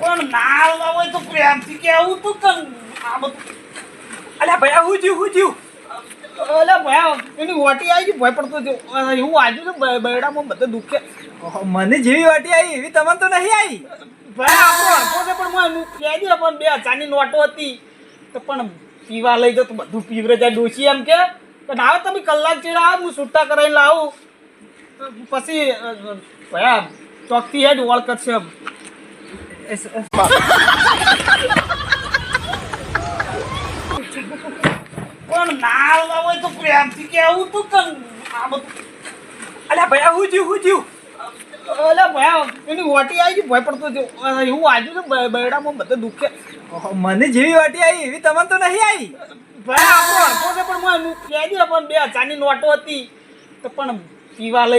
પણ ના હોય તો પ્રેમથી કેવું તું કન આ બધું. અલ્યા ભાઈ હું જ્યું હું જ્યું અલ્યા ભાઈ એની વાટી આવી ભય પડતો અ, એવું આજુ ને બ- બૈડામાં બધે દુખે. મને જેવી વાટી આવી એવી તમને તો નહીં આવી? ભાઈ આપણો હરખો છે પણ હું કહી દે પણ બે ચાની નોટો હતી. તો પણ પીવા લઈ જતો બધું પીવરે જાય ડોસી એમ કે પણ આવે તમે કલાક ચીડા આવો હું છૂટા કરાવીને લાવું. પછી ભયા ચોકથી હેડ વળ કરશે પણ ના હોય તો પ્રેમથી કેવું તું કન આ બધું. અલ્યા ભાઈ હું જીવ હું જીવ. અલે ભાઈ એની વાટી આવી ભય પડતો થયો એવું આજુ છે બૈડામાં બધે દુખે. મને જેવી વાટી આવી એવી તમને તો નહીં આવી? ભયા આપણો હરખો છે પણ હું કહી દે પણ બે હજારની નોટો હતી. તો પણ પીવા લઈ